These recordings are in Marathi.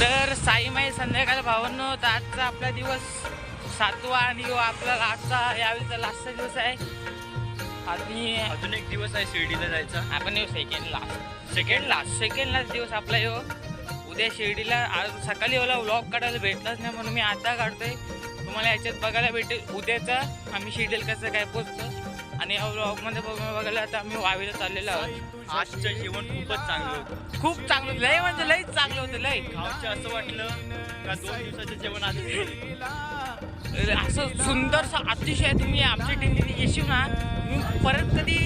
तर साईमाई संध्याकाळ भावांनो तर आजचा आपला दिवस सातवा आणि ह्यो आपला आजचा यावेळीचा लास्टचा दिवस आहे. आणि अजून एक दिवस आहे शिर्डीला जायचा. आपण येऊ second last second last second last दिवस आपला येऊ. उद्या शिर्डीला आज सकाळी मला व्लॉग काढायला भेटलाच नाही म्हणून मी आता काढतोय. तुम्हाला याच्यात बघायला भेटेल. उद्याचा आम्ही शिर्डीला कसं काय पोचतो आणि या बघ बघायला आता आम्ही वावीला चाललेलो आहोत. आजचं जेवण खूपच चांगलं होतं. खूप चांगलं लय म्हणजे लयच चांगलं होतं लय. आमचं असं वाटलं का दोन दिवसाचं जेवण आधीच असं सुंदरसं अतिशय तुम्ही आमच्या टेंडीने येशील ना परत कधी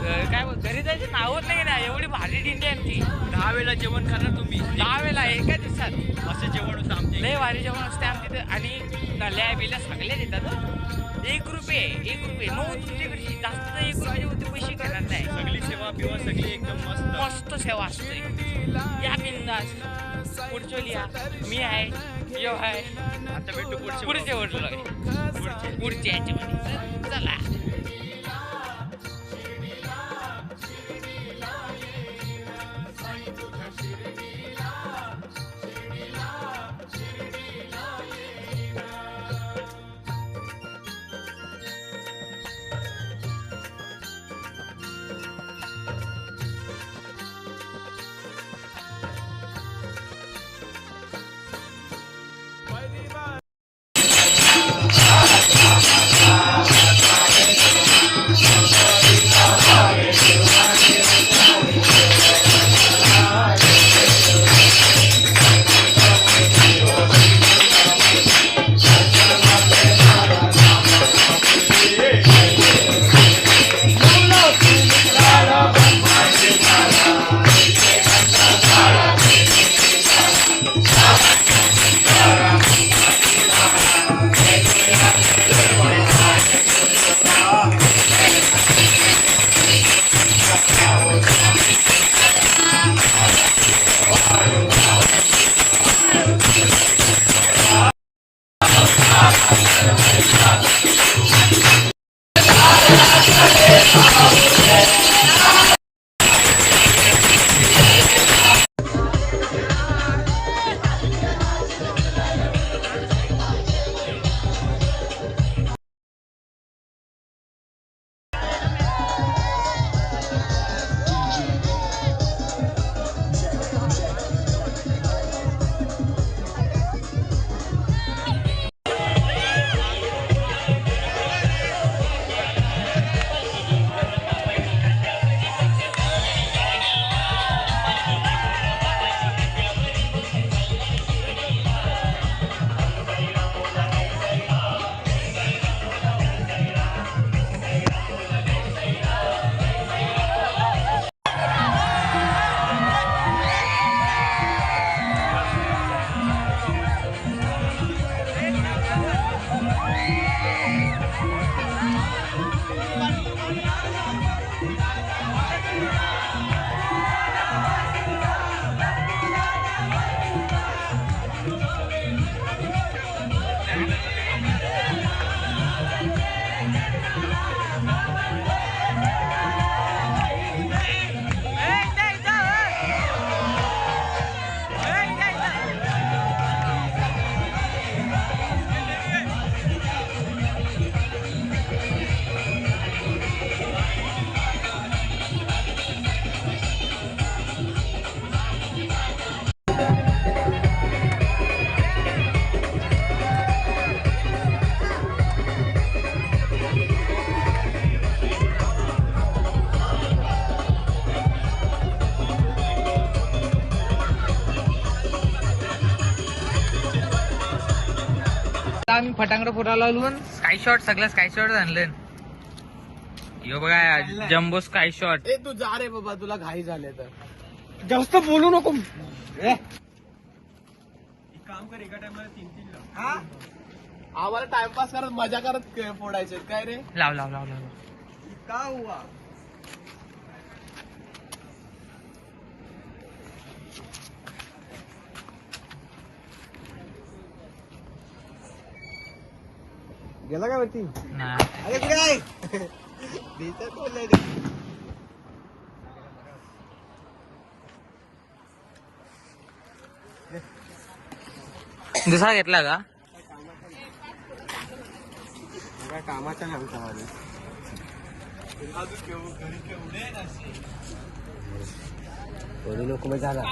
काय बोल घरी जायचं नावच नाही ना एवढी भारी दिंडी आहे आमची. दहा वेळा जेवण खाणार तुम्ही? दहा वेळा एका दिवसात. असं जेवण होतं आमच्या लय भारी जेवण असते आमच्या इथं. आणि नल्या बिल्या सगळ्या देतात. एक रुपये एक रुपये. नो तुमच्याकडे जास्त तर एक रुपयाचे होते पैसे घेणार नाही. सगळी सेवा बिवा सगळी एकदम मस्त. मस्त सेवा असते. या बिंदास. पुढच्या या मी आहे यो आहे. आता भेटू पुढचे पुढचे पुढच्या याच्यामध्ये. चला. आम्ही फटांगड फुटायला लागलो स्काय शॉट सगळं स्काय शॉट आणलं. यो बघा जम्बो स्काय शॉट ए तू जा रे बाबा तुला घाई झाले तर जास्त बोलू नको. काम कर एका तीन तीन आम्हाला टाइमपास करत मजा करत क- फोडायचे काय रे? लाव लाव लाव लाव का हुआ गेला काय वरती? नाही. अरे ते. दुसरा घेतला का? कामाच्या नव्हता लोक झाला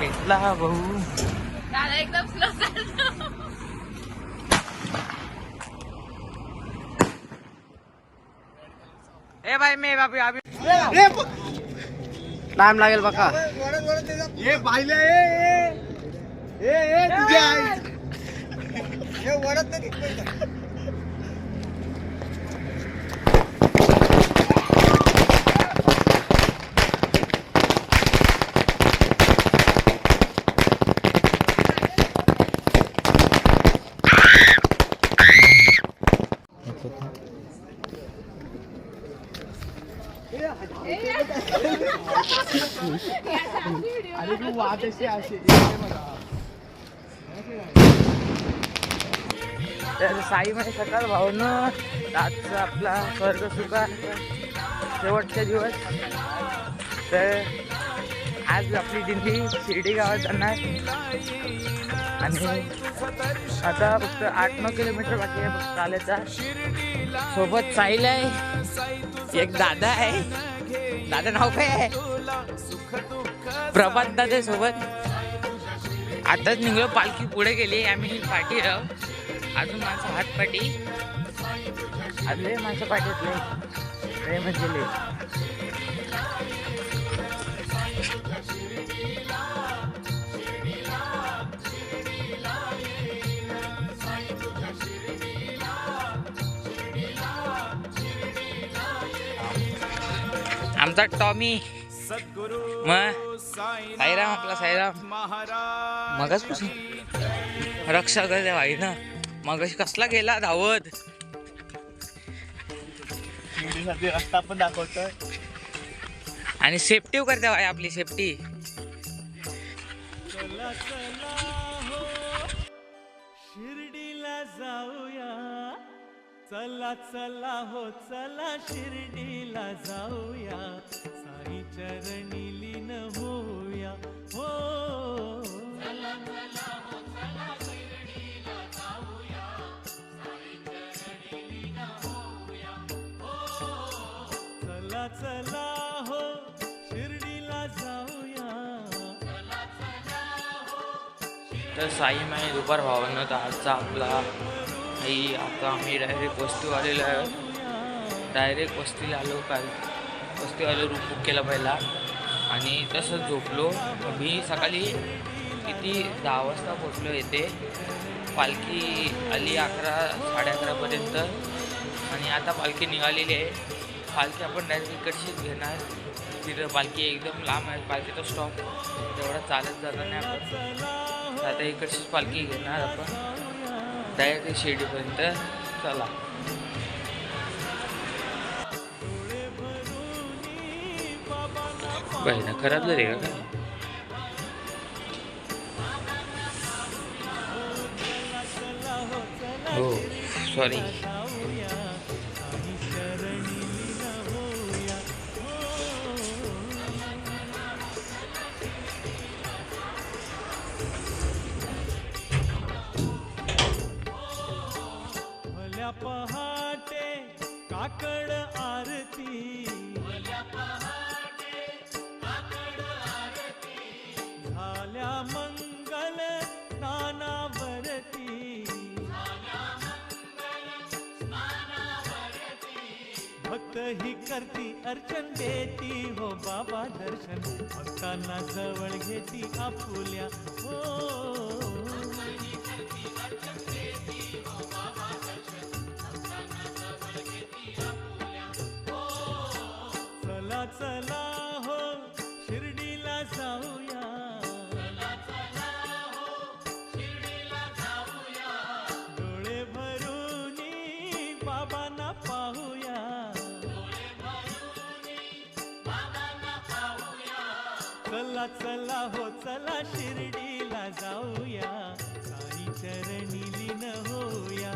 घेतला भाऊ दादा एकदम स्लो चालतो ए भाई मी अभी टाइम लागेल बघा ये पाहिले ए ए तुझी आई. वडत नाही आणि तर साई म्हणजे सकाळ भाऊनं आजचा आपला स्वर्ग सुखा शेवटचा दिवस. तर आज आपली दिंडी शिर्डी गावात जाणार. आणि आता फक्त आठ नऊ किलोमीटर बाकी आहे फक्त आल्याचा. सोबत साईल आहे. एक दादा आहे. दादा नाव काय आहे? प्रभात दादा सोबत. आताच निघलो पालखी पुढे गेली आम्ही पाठी राहू. अजून माझा हात पाठी. आले माझ्या पाठीतले म्हणजे. आमचा टॉमी. मग? साईराम आपला साईराम. मगच पासून रक्षा करते भाई ना. मग कसला गेला धावत? रस्ता पण दाखवतोय. आणि सेफ्टी करते भाई आपली सेफ्टी शिर्डीला जाऊया. चला चला हो चला शिर्डीला जाऊया. साई चरणी लीन होऊया. हो. तर साई माई दुपार भावानं तर आजचा आपला आई आता आम्ही डायरेक्ट वस्ती आलेलो आहे. डायरेक्ट वस्तीला आलो काल. वस्ती आलो रूम बुक केला पहिला. आणि तसंच झोपलो. मी सकाळी किती दहा वाजता पोचलो येते पालखी आली अकरा साडे अकरापर्यंत आणि आता पालखी निघालेली आहे. पालखी आपण डायरेक्ट इकडशीच घेणार. तिथं पालखी एकदम लांब आहे. पालखीचा स्टॉप तेवढा चालत जाणार नाही आपण. आता इकडचीच पालखी घेणार आपण. डायरेक्ट शिर्डीपर्यंत. चला. बहिणं खराब झाली का? काय हो सॉरी काकड आरती. झाल्या मंगल नानावरती. भक्त ही करती अर्चन देती. हो बाबा दर्शन. भक्तांना जवळ घेती आपुल्या. हो. चला चला हो चला शिर्डीला जाऊया. काही चरणी लीन होया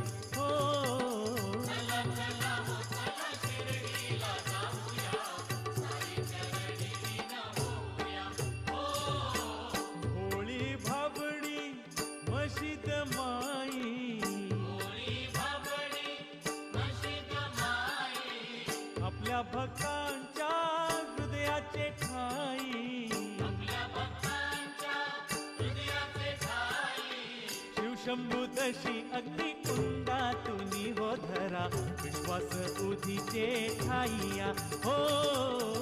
शंभू तशी अग्नी कुंडातुनी हो धरा. विश्वास उधीचे ठाईया. हो.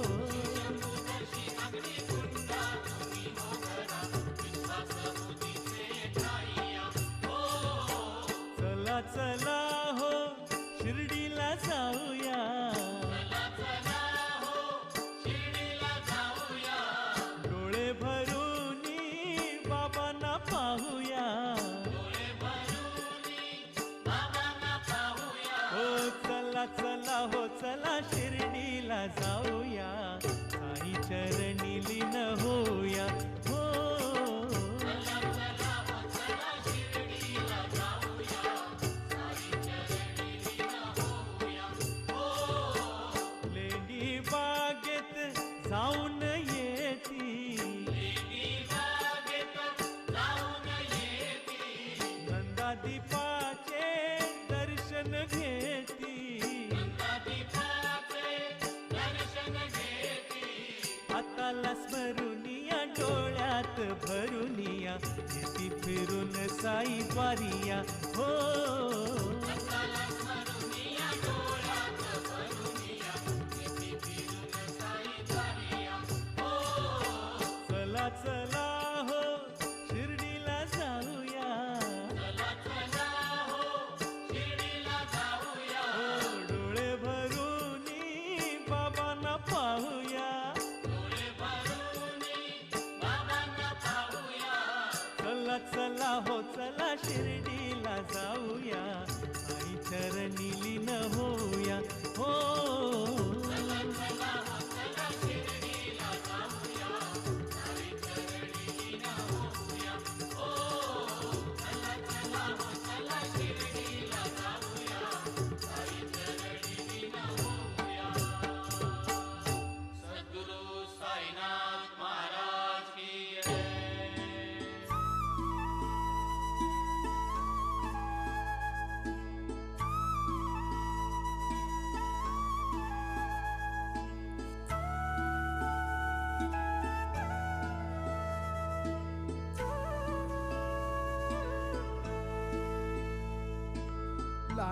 লুকাই পারিয়া হো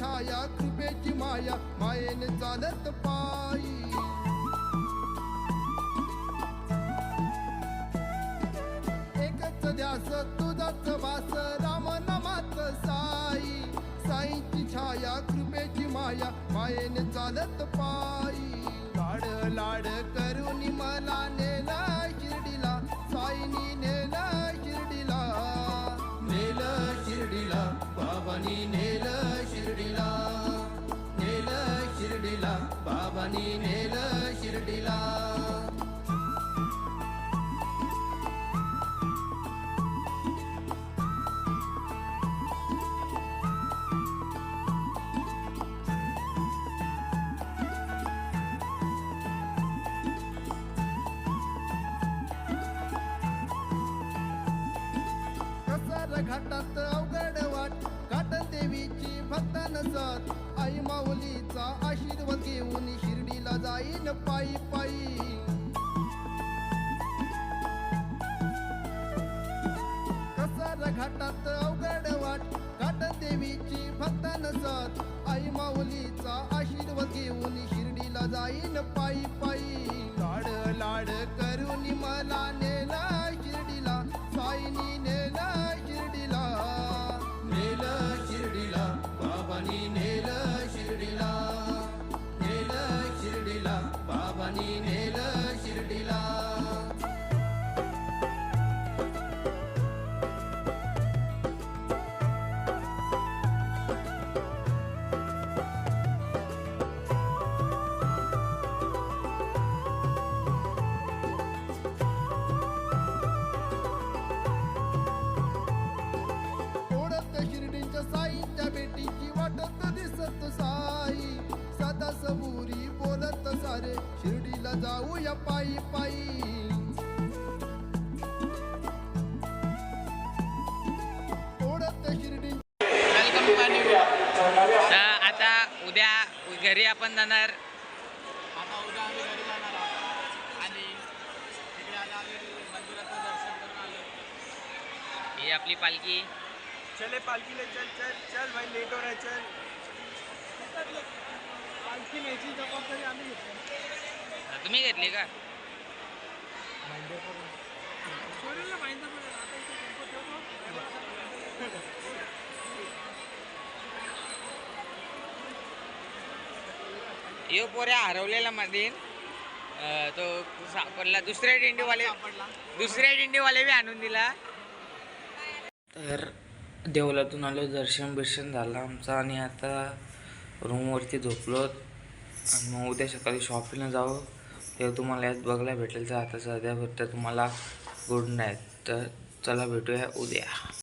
छाया कृपेची माया मायेने चालत पायी. एकच ध्यास तुझाच वास राम नामात साई. साईची छाया कृपेची माया मायेने चालत पायी. लाड लाड करून मला नेला बाबानी नेलं शिर्डीला. तुझा आशीर्वाद घेऊन शिर्डीला जाईन पायी पायी. कसार घाटात अवघड वाट घाट देवीची भक्त नसत आई माऊलीचा आशीर्वाद घेऊन शिर्डीला जाईन पायी पायी. जाऊया पायी पायी. तर आता उद्या घरी आपण जाणार. आता उद्या आम्ही घरी जाणार आहोत. आणि तिकडे आता आम्ही मंदिराचं दर्शन करून आलो. ही आपली पालखी. चले पालखी ले चल चल चल भाई लेट हो रहा है चल. पालखी न्यायची जबाबदारी आम्ही घेतली. तुम्ही घेतली का? यो पोऱ्या हरवलेला मध्ये तो सापडला. दुसऱ्या दिंडीवाले दुसऱ्या दिंडीवाले बी आणून दिला. तर देवलातून आलो दर्शन बिर्शन झालं आमचं. आणि आता रूमवरती झोपलो. आणि मग उद्या सकाळी शॉपिंगला जाऊ तेव्हा तुम्हाला यात बघायला भेटेल. तर आता सध्या फक्त तुम्हाला गुड नाईट. तर चला भेटूया उद्या.